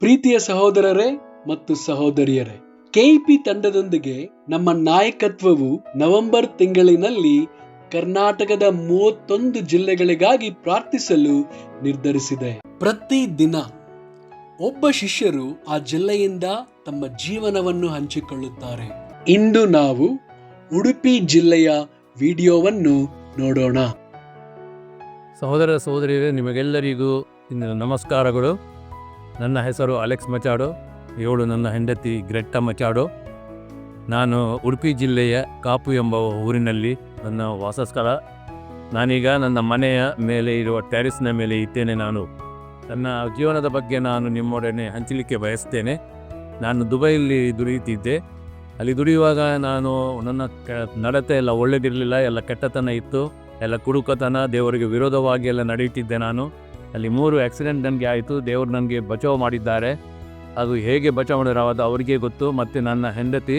ಪ್ರೀತಿಯ ಸಹೋದರರೇ ಮತ್ತು ಸಹೋದರಿಯರೇ, ಕೆಇಪಿ ತಂಡದೊಂದಿಗೆ ನಮ್ಮ ನಾಯಕತ್ವವು ನವೆಂಬರ್ ತಿಂಗಳಿನಲ್ಲಿ ಕರ್ನಾಟಕದ ಮೂವತ್ತೊಂದು ಜಿಲ್ಲೆಗಳಿಗಾಗಿ ಪ್ರಾರ್ಥಿಸಲು ನಿರ್ಧರಿಸಿದೆ. ಪ್ರತಿ ದಿನ ಒಬ್ಬ ಶಿಷ್ಯರು ಆ ಜಿಲ್ಲೆಯಿಂದ ತಮ್ಮ ಜೀವನವನ್ನು ಹಂಚಿಕೊಳ್ಳುತ್ತಾರೆ. ಇಂದು ನಾವು ಉಡುಪಿ ಜಿಲ್ಲೆಯ ವಿಡಿಯೋವನ್ನು ನೋಡೋಣ. ಸಹೋದರ ಸಹೋದರಿಯರೇ, ನಿಮಗೆಲ್ಲರಿಗೂ ಇಂದಿನ ನಮಸ್ಕಾರಗಳು. ನನ್ನ ಹೆಸರು ಅಲೆಕ್ಸ್ ಮಚಾಡೋ, ಇವಳು ನನ್ನ ಹೆಂಡತಿ ಗ್ರೆಟ್ಟ ಮಚಾಡೋ. ನಾನು ಉಡುಪಿ ಜಿಲ್ಲೆಯ ಕಾಪು ಎಂಬ ಊರಿನಲ್ಲಿ ನನ್ನ ವಾಸಸ್ಥಳ. ನಾನೀಗ ನನ್ನ ಮನೆಯ ಮೇಲೆ ಇರುವ ಟ್ಯಾರಿಸ್ನ ಮೇಲೆ ಇದ್ದೇನೆ ನಾನು. ನನ್ನ ಜೀವನದ ಬಗ್ಗೆ ನಾನು ನಿಮ್ಮೊಡನೆ ಹಂಚಲಿಕ್ಕೆ ಬಯಸ್ತೇನೆ. ನಾನು ದುಬೈಯಲ್ಲಿ ದುಡಿಯುತ್ತಿದ್ದೆ. ಅಲ್ಲಿ ದುಡಿಯುವಾಗ ನಾನು ನನ್ನ ಕ- ನಡತೆ ಎಲ್ಲ ಒಳ್ಳೆದಿರಲಿಲ್ಲ, ಎಲ್ಲ ಕೆಟ್ಟತನ ಇತ್ತು. ಎಲ್ಲ ಕುಡುಕತನ, ದೇವರಿಗೆ ವಿರೋಧವಾಗಿ ಎಲ್ಲ ನಡೆಯುತ್ತಿದ್ದೆ ನಾನು. ಅಲ್ಲಿ ಮೂರು ಆಕ್ಸಿಡೆಂಟ್ ನನಗೆ ಆಯಿತು. ದೇವರು ನನಗೆ ಬಚಾವ್ ಮಾಡಿದ್ದಾರೆ. ಅದು ಹೇಗೆ ಬಚಾವ್ ಮಾಡಿರೋದು ಅವರಿಗೆ ಗೊತ್ತು. ಮತ್ತು ನನ್ನ ಹೆಂಡತಿ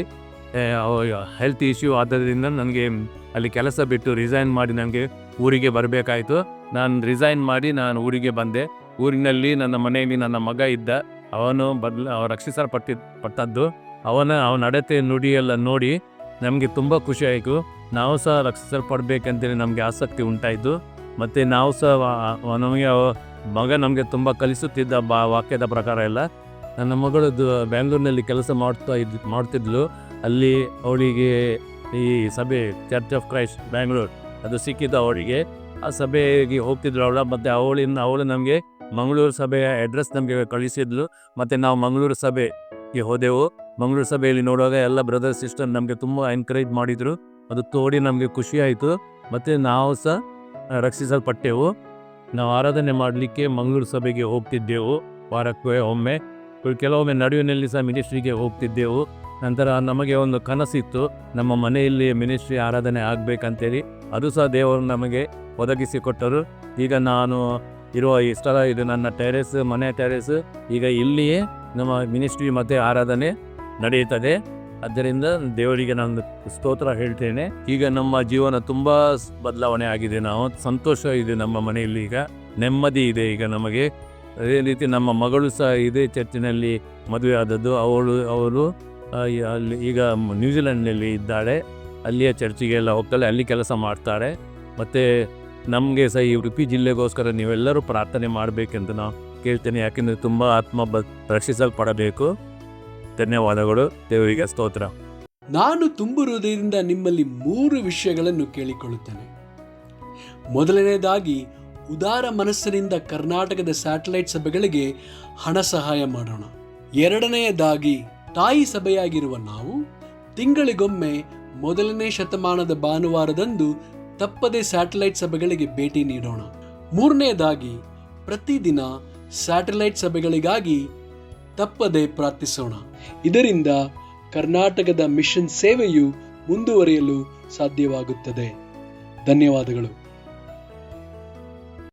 ಹೆಲ್ತ್ ಇಶ್ಯೂ ಆದ್ದರಿಂದ ನನಗೆ ಅಲ್ಲಿ ಕೆಲಸ ಬಿಟ್ಟು ರಿಸೈನ್ ಮಾಡಿ ನನಗೆ ಊರಿಗೆ ಬರಬೇಕಾಯಿತು. ನಾನು ರಿಸೈನ್ ಮಾಡಿ ನಾನು ಊರಿಗೆ ಬಂದೆ. ಊರಿನಲ್ಲಿ ನನ್ನ ಮನೆಯಲ್ಲಿ ನನ್ನ ಮಗ ಇದ್ದ. ಅವನು ಬದಲು ರಕ್ಷಿಸಲ್ಪಟ್ಟಿ, ಪಟ್ಟದ್ದು. ಅವನ ಅವನ ನುಡಿ ಎಲ್ಲ ನೋಡಿ ನಮಗೆ ತುಂಬ ಖುಷಿಯಾಯಿತು ನಾವು ಸಹ ರಕ್ಷಿಸಲ್ಪಡಬೇಕಂತೇಳಿ ನಮಗೆ ಆಸಕ್ತಿ ಉಂಟಾಯಿತು. ಮತ್ತು ನಾವು ಸಹ ನಮಗೆ ಮಗ ನಮಗೆ ತುಂಬ ಕಲಿಸುತ್ತಿದ್ದ ಬಾ, ವಾಕ್ಯದ ಪ್ರಕಾರ ಎಲ್ಲ ನನ್ನ ಮಗಳು ಬ್ಯಾಂಗ್ಳೂರಿನಲ್ಲಿ ಕೆಲಸ ಮಾಡ್ತಾ ಇದ್, ಮಾಡ್ತಿದ್ಲು. ಅಲ್ಲಿ ಅವಳಿಗೆ ಈ ಸಭೆ ಚರ್ಚ್ ಆಫ್ ಕ್ರೈಸ್ಟ್ ಬ್ಯಾಂಗ್ಳೂರ್, ಅದು ಸಿಕ್ಕಿದ್ದು ಅವಳಿಗೆ. ಆ ಸಭೆಗೆ ಹೋಗ್ತಿದ್ಲು ಅವಳ, ಮತ್ತು ಅವಳಿಂದ, ಅವಳು ನಮಗೆ ಮಂಗಳೂರು ಸಭೆಯ ಅಡ್ರೆಸ್ ನಮಗೆ ಕಳಿಸಿದ್ಲು. ಮತ್ತು ನಾವು ಮಂಗಳೂರು ಸಭೆಗೆ ಹೋದೆವು. ಮಂಗಳೂರು ಸಭೆಯಲ್ಲಿ ನೋಡುವಾಗ ಎಲ್ಲ ಬ್ರದರ್ ಸಿಸ್ಟರ್ ನಮಗೆ ತುಂಬ ಎನ್ಕರೇಜ್ ಮಾಡಿದರು. ಅದು ತೋಡಿ ನಮಗೆ ಖುಷಿಯಾಯಿತು ಮತ್ತು ನಾವು ಸಹ ರಕ್ಷಿಸಲ್ಪಟ್ಟೆವು. ನಾವು ಆರಾಧನೆ ಮಾಡಲಿಕ್ಕೆ ಮಂಗಳೂರು ಸಭೆಗೆ ಹೋಗ್ತಿದ್ದೆವು. ವಾರಕ್ಕೆ ಒಮ್ಮೆ ಕೆಲವೊಮ್ಮೆ ನಡುವಿನಲ್ಲಿ ಸಹ ಮಿನಿಸ್ಟ್ರಿಗೆ ಹೋಗ್ತಿದ್ದೆವು. ನಂತರ ನಮಗೆ ಒಂದು ಕನಸಿತ್ತು. ನಮ್ಮ ಮನೆಯಲ್ಲಿ ಮಿನಿಸ್ಟ್ರಿ ಆರಾಧನೆ ಆಗಬೇಕಂತೇಳಿ, ಅದು ಸಹ ದೇವರು ನಮಗೆ ಒದಗಿಸಿಕೊಟ್ಟರು. ಈಗ ನಾನು ಇರುವ ಈ ಸ್ಥಳ ಇದು ನನ್ನ ಟೆರೆಸ್, ಮನೆ ಟೆರೆಸ್. ಈಗ ಇಲ್ಲಿಯೇ ನಮ್ಮ ಮಿನಿಸ್ಟ್ರಿ ಮತ್ತು ಆರಾಧನೆ ನಡೆಯುತ್ತದೆ. ಆದ್ದರಿಂದ ದೇವರಿಗೆ ನಾನು ಸ್ತೋತ್ರ ಹೇಳ್ತೇನೆ. ಈಗ ನಮ್ಮ ಜೀವನ ತುಂಬ ಬದಲಾವಣೆ ಆಗಿದೆ. ನಾವು ಸಂತೋಷ ಇದೆ ನಮ್ಮ ಮನೆಯಲ್ಲಿ ಈಗ. ನೆಮ್ಮದಿ ಇದೆ ಈಗ ನಮಗೆ. ಅದೇ ರೀತಿ ನಮ್ಮ ಮಗಳು ಸಹ ಇದೇ ಚರ್ಚಿನಲ್ಲಿ ಮದುವೆ ಆದದ್ದು. ಅವಳು, ಅವರು ಅಲ್ಲಿ ಈಗ ನ್ಯೂಜಿಲೆಂಡ್ ನ್ಯೂಜಿಲೆಂಡ್ನಲ್ಲಿ ಇದ್ದಾಳೆ. ಅಲ್ಲಿಯ ಚರ್ಚಿಗೆಲ್ಲ ಹೋಗ್ತಾಳೆ ಅಲ್ಲಿ ಕೆಲಸ ಮಾಡ್ತಾರೆ. ಮತ್ತು ನಮಗೆ ಸಹ ಈ ಉಡುಪಿ ಜಿಲ್ಲೆಗೋಸ್ಕರ ನೀವೆಲ್ಲರೂ ಪ್ರಾರ್ಥನೆ ಮಾಡಬೇಕೆಂದು ನಾವು ಕೇಳ್ತೇನೆ. ಯಾಕೆಂದರೆ ತುಂಬ ಆತ್ಮ ಬ ರಕ್ಷಿಸಲ್ಪಡಬೇಕು. ಧನ್ಯವಾದಗಳು. ದೇವರಿಗೆ ಸ್ತೋತ್ರ. ನಾನು ತುಂಬು ಹೃದಯದಿಂದ ನಿಮ್ಮಲ್ಲಿ ಮೂರು ವಿಷಯಗಳನ್ನು ಕೇಳಿಕೊಳ್ಳುತ್ತೇನೆ. ಮೊದಲನೇದಾಗಿ ಉದಾರ ಮನಸ್ಸಿನಿಂದ ಕರ್ನಾಟಕದ ಸ್ಯಾಟಲೈಟ್ ಸಭೆಗಳಿಗೆ ಹಣ ಸಹಾಯ ಮಾಡೋಣ. ಎರಡನೆಯದಾಗಿ, ತಾಯಿ ಸಭೆಯಾಗಿರುವ ನಾವು ತಿಂಗಳಿಗೊಮ್ಮೆ ಮೊದಲನೇ ಶತಮಾನದ ಭಾನುವಾರದಂದು ತಪ್ಪದೆ ಸ್ಯಾಟಲೈಟ್ ಸಭೆಗಳಿಗೆ ಭೇಟಿ ನೀಡೋಣ. ಮೂರನೆಯದಾಗಿ, ಪ್ರತಿದಿನ ಸ್ಯಾಟಲೈಟ್ ಸಭೆಗಳಿಗಾಗಿ ತಪ್ಪದೆ ಪ್ರಾರ್ಥಿಸೋಣ. ಇದರಿಂದ ಕರ್ನಾಟಕದ ಮಿಷನ್ ಸೇವೆಯು ಮುಂದುವರಿಯಲು ಸಾಧ್ಯವಾಗುತ್ತದೆ. ಧನ್ಯವಾದಗಳು.